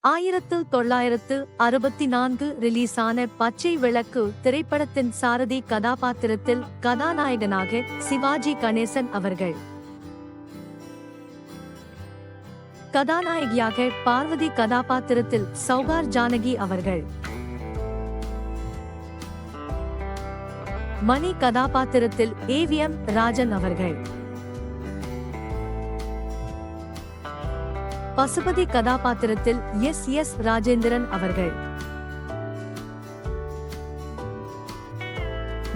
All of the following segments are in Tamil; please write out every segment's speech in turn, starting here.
ஆயிரத்து தொள்ளாயிரத்து அறுபத்தி நான்கு ரிலீஸான பச்சை விளக்கு திரைப்படத்தின் சாரதி கதாபாத்திரத்தில் கதாநாயகனாக சிவாஜி கணேசன் அவர்கள். கதாநாயகியாக பார்வதி கதாபாத்திரத்தில் சௌகார் ஜானகி அவர்கள். மணி கதாபாத்திரத்தில் ஏவிஎம் ராஜன் அவர்கள். பசுபதி கதாபாத்திரத்தில் எஸ் எஸ் ராஜேந்திரன் அவர்கள்.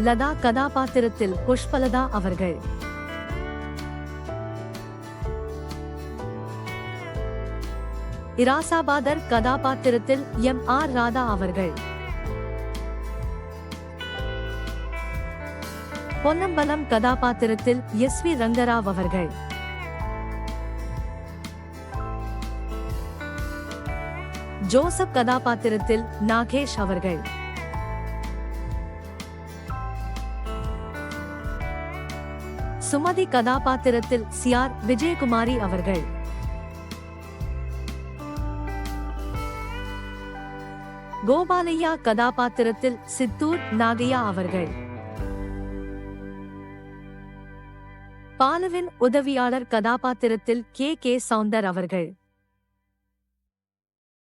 லதா கதாபாத்திரத்தில் புஷ்பலதா அவர்கள். இராசாபாதர் கதாபாத்திரத்தில் எம் ஆர் ராதா அவர்கள். பொன்னம்பலம் கதாபாத்திரத்தில் எஸ் வி ரங்கராவ் அவர்கள். ஜோசப் கதாபாத்திரத்தில் நாகேஷ் அவர்கள். சுமதி கதாபாத்திரத்தில் சியார் விஜயகுமாரி அவர்கள். கோபாலையா கதாபாத்திரத்தில் சித்தூர் நாகையா அவர்கள். பாலுவின் உதவியாளர் கதாபாத்திரத்தில் கே கே சவுந்தர் அவர்கள்.